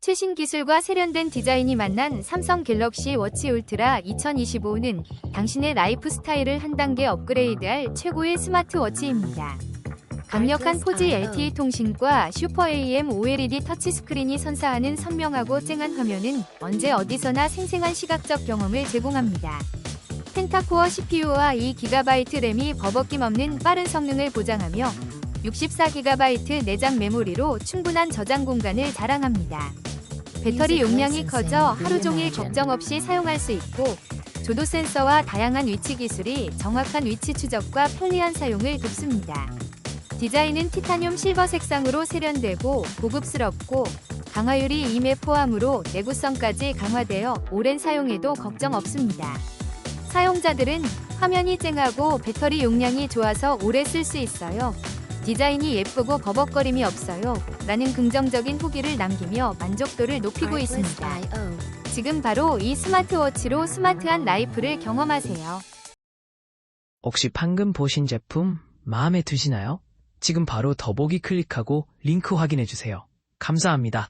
최신 기술과 세련된 디자인이 만난 삼성 갤럭시 워치 울트라 2025는 당신의 라이프 스타일을 한 단계 업그레이드할 최고의 스마트워치입니다. 강력한 4G LTE 통신과 슈퍼 AM OLED 터치스크린이 선사하는 선명하고 쨍한 화면은 언제 어디서나 생생한 시각적 경험을 제공합니다. 펜타코어 CPU와 2GB 램이 버벅김 없는 빠른 성능을 보장하며 64GB 내장 메모리로 충분한 저장 공간을 자랑합니다. 배터리 용량이 커져 하루 종일 걱정 없이 사용할 수 있고 조도 센서와 다양한 위치 기술이 정확한 위치 추적과 편리한 사용을 돕습니다. 디자인은 티타늄 실버 색상으로 세련되고 고급스럽고 강화유리 임에 포함으로 내구성까지 강화되어 오랜 사용에도 걱정 없습니다. 사용자들은 화면이 쨍하고 배터리 용량이 좋아서 오래 쓸 수 있어요. 디자인이 예쁘고 버벅거림이 없어요. 라는 긍정적인 후기를 남기며 만족도를 높이고 있습니다. 지금 바로 이 스마트워치로 스마트한 라이프를 경험하세요. 혹시 방금 보신 제품 마음에 드시나요? 지금 바로 더보기 클릭하고 링크 확인해주세요. 감사합니다.